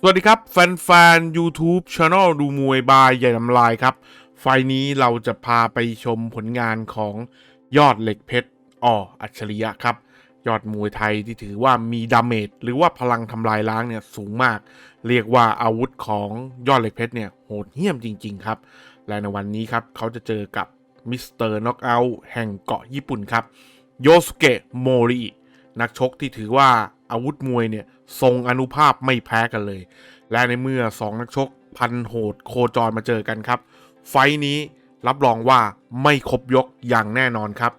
สวัสดีครับ แฟนๆ YouTube Channel ดูมวยบายใหญ่ลำลายครับ ไฟนี้เราจะพาไปชมผลงานของยอดเหล็กเพชรอ่ออัจฉริยะครับ ยอดมวยไทยที่ถือว่ามีดาเมจหรือว่าพลังทำลายล้างเนี่ยสูงมาก เรียกว่าอาวุธของยอดเหล็กเพชรเนี่ยโหดเหี้ยมจริง ๆ ครับ และในวันนี้ครับเขาจะเจอกับมิสเตอร์น็อกเอาท์แห่งเกาะญี่ปุ่นครับโยสุเกะโมรินักชกที่ถือว่า อาวุธมวยเนี่ยทรงอนุภาพไม่แพ้กันเลย และในเมื่อ 2 นักชก พันโหดโคจรมาเจอกันครับ ไฟท์นี้รับรองว่าไม่ครบยกอย่างแน่นอนครับ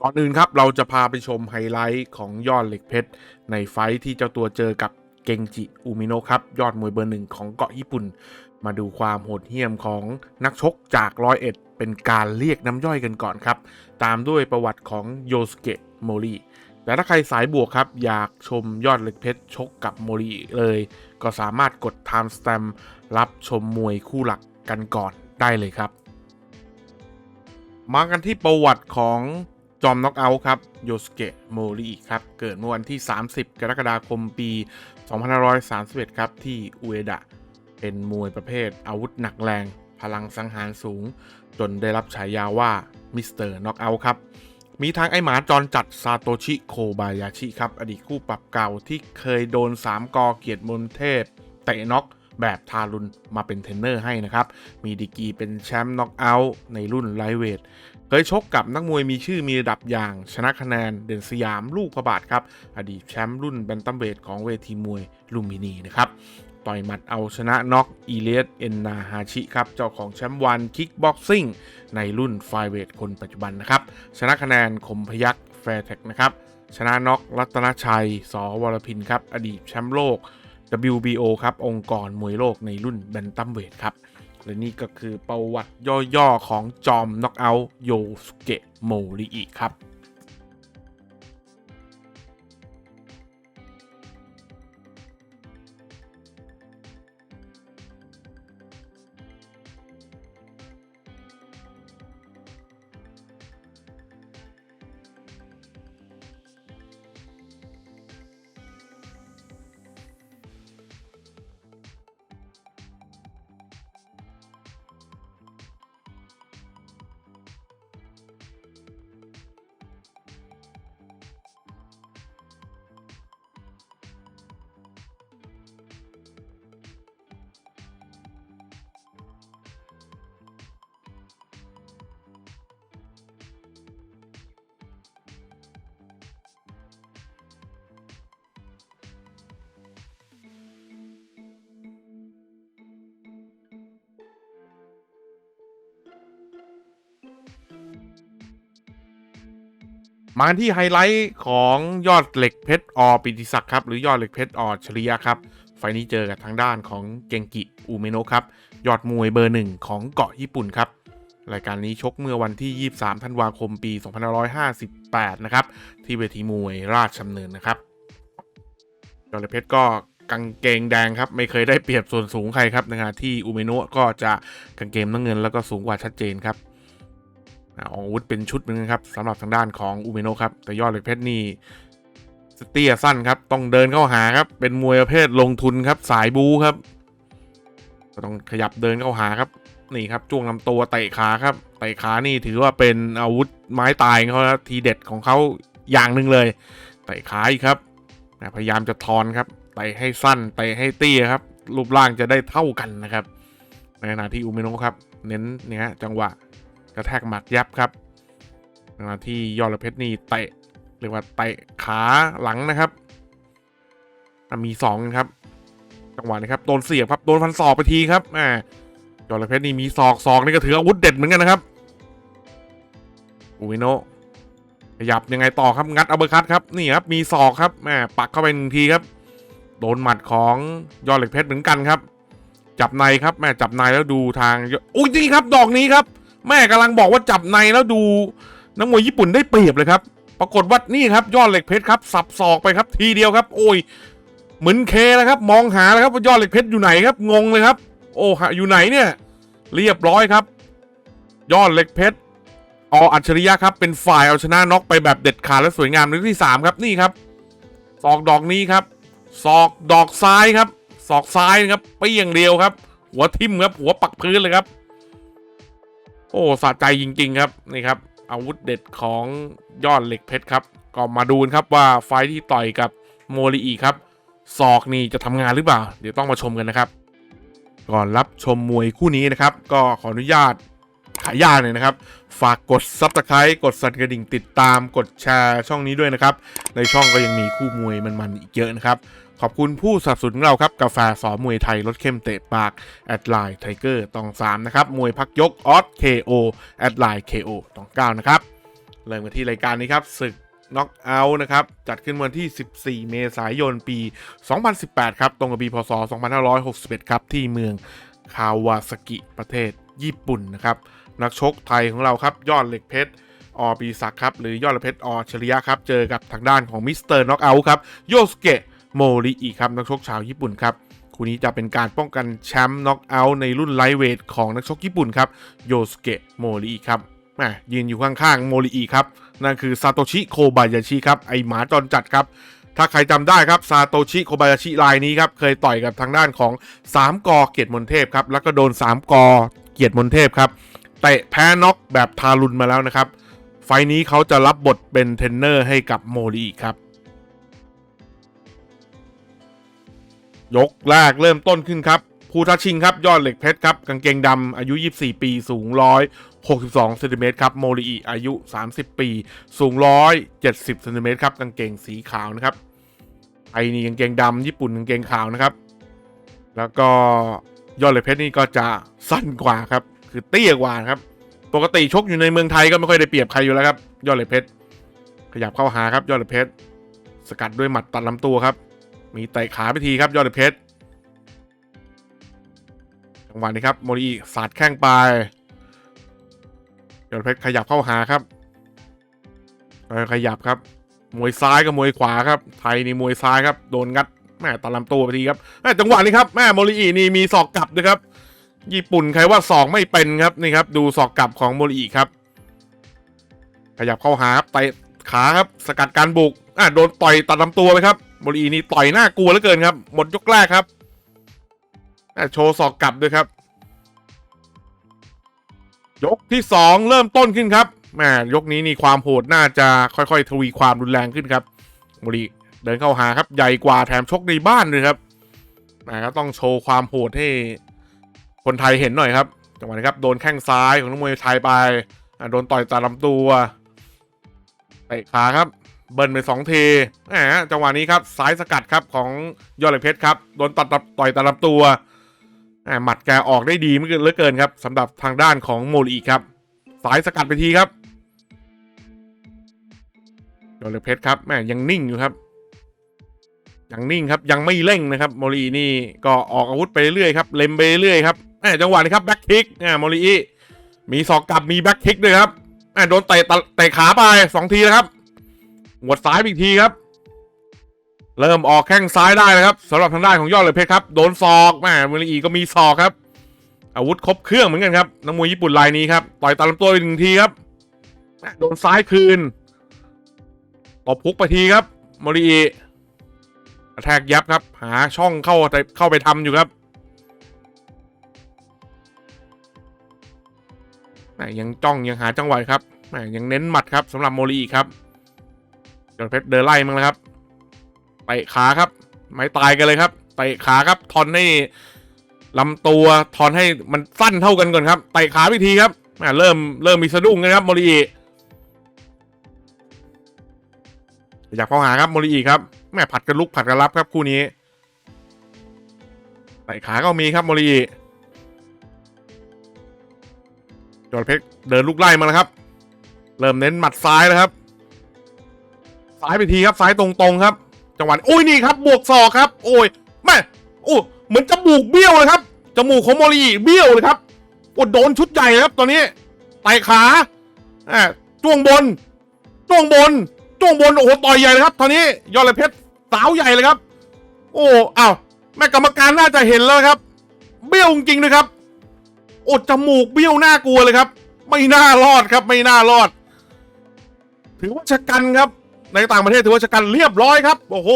ก่อนอื่นครับเราจะพาไปชมไฮไลท์ของยอดเหล็กเพชร ในไฟที่เจ้าตัวเจอกับเกงจิอุมิโนะครับ ยอดมวยเบอร์หนึ่งของเกาะญี่ปุ่น มาดูความโหดเหี้ยมของนักชกจากร้อยเอ็ดเป็นการเรียกน้ำย่อยกันก่อนครับ ตามด้วยประวัติของโยสเกะโมริ แต่ถ้าใครสายบวกครับ อยากชมยอดเหล็กเพชรชกกับโมริเลย ก็สามารถกด Time Stamp รับชมมวยคู่หลักกันก่อนได้เลยครับ มากันที่ประวัติของจอมน็อกเอาท์ครับโยสเกะโมริครับ เกิดเมื่อวันที่ 30 กรกฎาคมปี 2531 ครับ ที่อุเอดะ เป็นมวยประเภทอาวุธหนักแรง พลังสังหารสูง จนได้รับฉายาว่ามิสเตอร์น็อกเอาท์ครับ มีทางไอหมาจรจัดซาโตชิโคบายาชิครับ อดีตคู่ปรับเก่าที่เคยโดน 3กอเกียรติมนเทพเตะน็อกแบบทารุณมาเป็นเทรนเนอร์ให้นะครับ มีดีกีเป็นแชมป์น็อกเอาท์ในรุ่นไลท์เวท เคยชกกับนักมวยมีชื่อมีระดับอย่าง ชนะคะแนนเด่นสยามลูกพระบาทครับ อดีตแชมป์รุ่นแบนตัมเวทของเวทีมวยลุมพินีนะครับ ต่อยหมัดเอาชนะน็อกอีเลียสเอนนาฮาชิครับ เจ้าของแชมป์วันคิกบ็อกซิ่งในรุ่นไฟเวทคนปัจจุบันนะครับ ชนะคะแนนคมพยักแฟร์เทคนะครับ ชนะน็อกรัตนชัย สวรพินครับ อดีตแชมป์โลก WBO ครับ องค์กรมวยโลกในรุ่นแบนตัมเวทครับ และนี่ก็คือประวัติย่อๆของจอมน็อกเอาท์โยสุเกะโมริอิครับ มาที่ไฮไลท์ของยอดเหล็กเพชรอปิติศักดิ์ครับ หรือยอดเหล็กเพชรอชริยะครับ ไฟล์นี้เจอกับทางด้านของเกงกิอูเมโนะครับ ยอดมวยเบอร์หนึ่งของเกาะญี่ปุ่นครับ รายการนี้ชกเมื่อวันที่ 23 ธันวาคมปี 2558 นะครับ ที่เวทีมวยราชดำเนินนะครับ ยอดเหล็กเพชรก็กางเกงแดงครับ ไม่เคยได้เปรียบส่วนสูงใครครับนะฮะที่อูเมโนะก็จะกางเกงน้ำเงินแล้วก็สูงกว่าชัดเจนครับ อาวุธเป็นชุดเหมือนกันครับสำหรับทางด้านของอุเมโนะครับ แต่ยอดเหล็กเพชรนี่สเตียสั้นครับ ต้องเดินเข้าหาครับ เป็นมวยประเภทลงทุนครับ สายบูครับ ก็ต้องขยับเดินเข้าหาครับ นี่ครับจ้วงลำตัวเตะขาครับ เตะขานี่ถือว่าเป็นอาวุธไม้ตายของเขาทีเด็ดของเขาอย่างหนึ่งเลย เตะขาอีกครับพยายามจะทอนครับเตะให้สั้นเตะให้เตี้ยครับ รูปร่างจะได้เท่ากันนะครับ ในขณะที่อุเมโนะครับ เน้นเนี่ยจังหวะ กระแทกหมัดยับครับขณะที่ยอดเหล็กเพชรนี่เตะเรียกว่าเตะขาหลังนะครับ มีสองครับ จังหวะนี้ครับโดนเสียบครับโดนฟันศอกไปทีครับอ่ายอดเหล็กเพชรนี่มีศอกศอกนี่ก็ถืออาวุธเด็ดเหมือนกันนะครับอุวิโนขยับยังไงต่อครับงัดอัปเปอร์คัตครับนี่ครับมีศอกครับแหมปักเข้าไปหนึ่งทีครับ โดนหมัดของยอดเหล็กเพชรเหมือนกันครับ จับในครับแม่จับในแล้วดูทางอุ้ยนี่ครับ ดอกนี้ครับ แม่กำลังบอกว่าจับในแล้วดูนักมวยญี่ปุ่นได้เปรียบเลยครับ ปรากฏว่านี่ครับยอดเหล็กเพชรครับ สับศอกไปครับทีเดียวครับ โอ้ย เหมือนเคแล้วครับ มองหาแล้วครับว่ายอดเหล็กเพชรอยู่ไหนครับงงเลยครับ โอ้หอยู่ไหนเนี่ย เรียบร้อยครับ ยอดเหล็กเพชรออัจฉริยะครับเป็นฝ่ายเอาชนะน็อกไปแบบเด็ดขาดและสวยงามในยกที่สามครับนี่ครับศอกดอกนี้ครับศอกดอกซ้ายครับศอกซ้ายนะครับเปี้ยงเดียวครับ หัวทิ่มครับหัวปักพื้นเลยครับ อ้สะใจจริง ๆ ครับนี่ครับ อาวุธเด็ดของยอดเหล็กเพชรครับ ก็มาดูนครับว่าไฟท์ที่ต่อยกับโมริอีครับศอกนี่จะทำงานหรือเปล่า เดี๋ยวต้องมาชมกันนะครับ ก่อนรับชมมวยคู่นี้นะครับ ก็ขออนุญาต ขายาหน่อยนะครับ ฝากกด Subscribe กดสั่นกระดิ่งติดตามกดแชร์ช่องนี้ด้วยนะครับ ในช่องก็ยังมีคู่มวยมันๆอีกเยอะนะครับ ขอบคุณผู้สนับสนุนเราครับ กาแฟสอมวยไทยรสเข้มเตะปาก แอดไลน์ไทเกอร์ตอง3นะครับ มวยพักยกออส KO แอดไลน์ KO ตอง9นะครับ เริ่มกันที่รายการนี้ครับศึกน็อกเอาท์นะครับ จัดขึ้นวันที่ 14 เมษายนปี 2018 ครับ ตรงกับปีพศ 2561 ครับ ที่เมืองคาวาซากิประเทศญี่ปุ่นนะครับ นักชกไทยของเราครับ ยอดเหล็กเพชรอปีศักด์ครับ หรือยอดเหล็กเพชรอชริยะครับ เจอกับทางด้านของมิสเตอร์น็อกเอาท์ครับโยสเกะโมริอิครับนักชกชาวญี่ปุ่นครับคู่นี้จะเป็นการป้องกันแชมป์น็อกเอาท์ในรุ่นไลท์เวทของนักชกญี่ปุ่นครับโยสเกะโมริอิครับแมยืนอยู่ข้างๆโมริอิครับนั่นคือซาโตชิโคบายาชิครับไอหมาจรจัดครับถ้าใครจำได้ครับซาโตชิโคบายาชิรายนี้ครับเคยต่อยกับทางด้านของ 3กอเกียรติมนเทพครับแล้วก็โดน 3กอเกียรติมนเทพครับ เตะแพ้น็อกแบบทารุณมาแล้วนะครับ ไฟนี้เขาจะรับบทเป็นเทรนเนอร์ให้กับโมริครับ ยกแรกเริ่มต้นขึ้นครับภูทัชชิงครับ ยอดเหล็กเพชรครับ กางเกงดำอายุ 24 ปีสูง 162เซนติเมตรครับ โมริอิอายุ 30 ปี สูง 170เซนติเมตรครับ กางเกงสีขาวนะครับไอนี่กางเกงดำญี่ปุ่นกางเกงขาวนะครับ แล้วก็ยอดเหล็กเพชรนี่ก็จะสั้นกว่าครับ คือเตี้ยกว่าครับ ปกติชกอยู่ในเมืองไทยก็ไม่ค่อยได้เปรียบใครอยู่แล้วครับ ยอดเหล็กเพชร ขยับเข้าหาครับยอดเหล็กเพชร สกัดด้วยหมัดตัดลำตัวครับ มีเตะขาไปทีครับยอดเหล็กเพชร จังหวะนี้ครับโมริสาดแข้งไปยอดเพชรขยับเข้าหาครับ ขยับครับ มวยซ้ายกับมวยขวาครับ ไทยนี่มวยซ้ายครับ โดนงัดแม่ตัดลำตัวไปทีครับแม่จังหวะนี้ครับแม่โมรินี่มีศอกกลับด้วยครับ ญี่ปุ่นใครว่าศอกไม่เป็นครับนี่ครับ ดูศอกกลับของโมริครับ ขยับเข้าหาครับเตขาครับสกัดการบุกอะโดนต่อยตัดลำตัวไปครับโมรินี่ต่อยหน้ากลัวเหลือเกินครับ หมดยกแรกครับอะโชว์ศอกกลับด้วยครับ ยกที่สองเริ่มต้นขึ้นครับแหมยกนี้นี่ความโหดน่าจะค่อยๆ ทวีความรุนแรงขึ้นครับโมริเดินเข้าหาครับใหญ่กว่าแถมชกในบ้านเลยครับแหมก็ต้องโชว์ความโหดให้ คนไทยเห็นหน่อยครับจังหวะนี้ครับโดนแข้งซ้ายของนักมวยไทยไปโดนต่อยตาลำตัวเตะขาครับ เบิ้ลไปสองทีแหมจังหวะนี้ครับซ้ายสกัดครับของยอดเหล็กเพชรครับโดนตัดต่อยตาลำตัวอ่าหมัดแกออกได้ดีไม่เหลือเกินครับสำหรับทางด้านของโมลีครับสายสกัดไปทีครับโดนเลเพชรครับแม่ยังนิ่งอยู่ครับยังนิ่งครับยังไม่เร่งนะครับโมลีนี่ก็ออกอาวุธไปเรื่อยครับ เล็มไปเรื่อยครับ จังหวะนี้ครับแบ็คคิกอ่าโมลีมีศอกกลับมีแบ็คคิกด้วยครับอ่าโดนเตะเตะขาไปสองทีแล้วครับหัวดซ้ายอีกทีครับ เริ่มออกแข้งซ้ายได้แล้วครับสำหรับทางด้านของยอดเลยเพชรครับ โดนศอกแม่เมลีอีก็มีศอกครับ อาวุธครบเครื่องเหมือนกันครับนักมวยญี่ปุ่นรายนี้ครับต่อยตามลำตัวไปหนึ่งทีครับโดนซ้ายคืนตบพุกไปทีครับโมริอีกระแทกยับครับ หาช่องเข้าเข้าไปทำอยู่ครับ ยังจ้องยังหาจังหวะครับแม่ยังเน้นหมัดครับสำหรับโมรีครับยอดเพชรเดินไล่มั้งแล้วครับเตะขาครับ ไม่ตายกันเลยครับเตะขาครับทอนให้ลำตัวทอนให้มันสั้นเท่ากันก่อนครับเตะขาวิธีครับแหม่เริ่มเริ่มมีสะดุ้งนะครับโมริอิอยากเข้าหาครับโมริอิครับแม่ผัดกันลุกผัดกันรับครับคู่นี้เตะขาก็มีครับโมริ จอดเพชรเดินลุกไล่มาแล้วครับ เริ่มเน้นหมัดซ้ายแล้วครับ ซ้ายไปทีครับซ้ายตรงๆครับ จังหวะโอ้ยนี่ครับ บวกศอกครับ โอ้ยแม่โอ้เหมือนจมูกเบี้ยวเลยครับจมูกของโมรีเบี้ยวเลยครับโอ้โดนชุดใหญ่ครับตอนนี้ไต่ขาอ่าจ้วงบนจ้วงบนจ้วงบนโอ้โหต่อยใหญ่เลยครับ ตอนนี้ยอดเลยเพชรสาวใหญ่เลยครับ โอ้อ้าวแม่กรรมการน่าจะเห็นแล้วครับ เบี้ยวจริงๆนะครับ โอ้จมูกเบี้ยวน่ากลัวเลยครับ ไม่น่ารอดครับไม่น่ารอด ถือว่าชะกันครับ ในต่างประเทศถือว่าชะกันเรียบร้อยครับ โอ้โห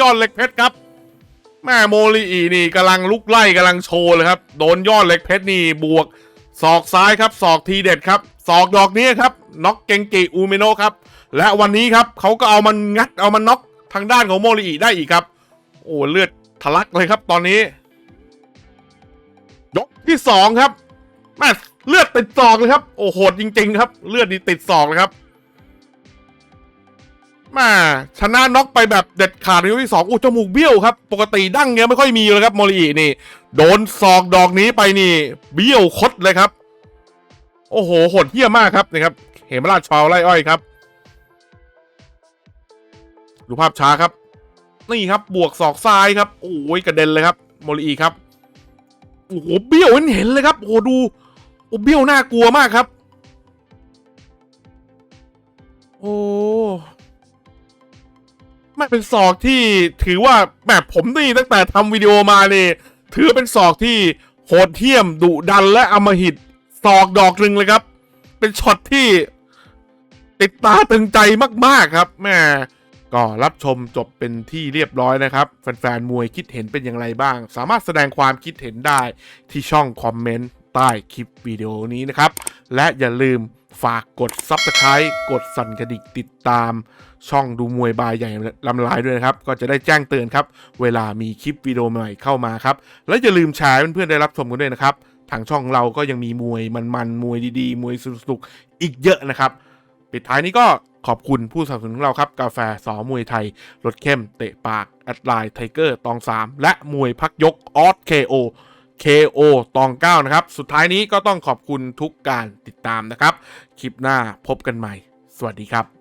ยอดเหล็กเพชรครับแม่โมลีอีนี่กำลังลุกไล่กำลังโชว์เลยครับ โดนยอดเหล็กเพชรนี่บวกศอกซ้ายครับศอกทีเด็ดครับศอกดอกนี้ครับน็อกเกงกิอูเมโนครับ และวันนี้ครับเขาก็เอามันงัดเอามันน็อกทางด้านของโมลีอีได้อีกครับ โอ้เลือดทะลักเลยครับตอนนี้ ยกที่สองครับแม่เลือดติดศอกเลยครับ โอ้โหดจริง ๆ ครับ เลือดนี่ติดศอกเลยครับม่ชนะน็อกไปแบบเด็ดขาดในยกที่สองอู้จมูกเบี้ยวครับ ปกติดั้งเงี้ยไม่ค่อยมีเลยครับโมลีอีนี่ โดนศอกดอกนี้ไปนี่ เบี้ยวคดเลยครับ โอ้โหโหดเหี้ยมากครับนะครับเหมราชชาวไล่อ้อยครับ ดูภาพช้าครับ นี่ครับบวกศอกซ้ายครับโอ้ยกระเด็นเลยครับ โมลีอีครับ โอ้โหเบี้ยวเห็นเลยครับโอ้โหดูโอ้เบี้ยวน่ากลัวมากครับ โอ้ไม่เป็นศอกที่ถือว่าแหมผมนี่ตั้งแต่ทำวิดีโอมาเนี่ยถือเป็นศอกที่โหดเหี้ยมดุดันและอมหิตศอกดอกหนึ่งเลยครับ เป็นช็อตที่ ติดตาตึงใจมาก ๆ ครับแม่ ก็รับชมจบเป็นที่เรียบร้อยนะครับ แฟนๆมวยคิดเห็นเป็นอย่างไรบ้าง สามารถแสดงความคิดเห็นได้ที่ช่องคอมเมนต์ใต้คลิปวิดีโอนี้นะครับ และอย่าลืมฝากกด Subscribe กดสั่นกระดิ่งติดตาม ช่องดูมวยบายใหญ่ลำลายด้วยนะครับ ก็จะได้แจ้งเตือนครับ เวลามีคลิปวิดีโอใหม่เข้ามาครับ และอย่าลืมแชร์เพื่อนๆได้รับชมกันด้วยนะครับ ทางช่องเราก็ยังมีมวยมันๆมวยดีๆ มวยสนุกๆอีกเยอะนะครับ ปิดท้ายนี้ก็ ขอบคุณผู้สนับสนุนของเราครับ กาแฟสอมวยไทยรสเข้ม เตะปากแอดไลน์ไทเกอร์ตอง 3 และมวยพักยกออสเคโอ KO ตอง 9 นะครับ สุดท้ายนี้ก็ต้องขอบคุณทุกการติดตามนะครับ คลิปหน้าพบกันใหม่ สวัสดีครับ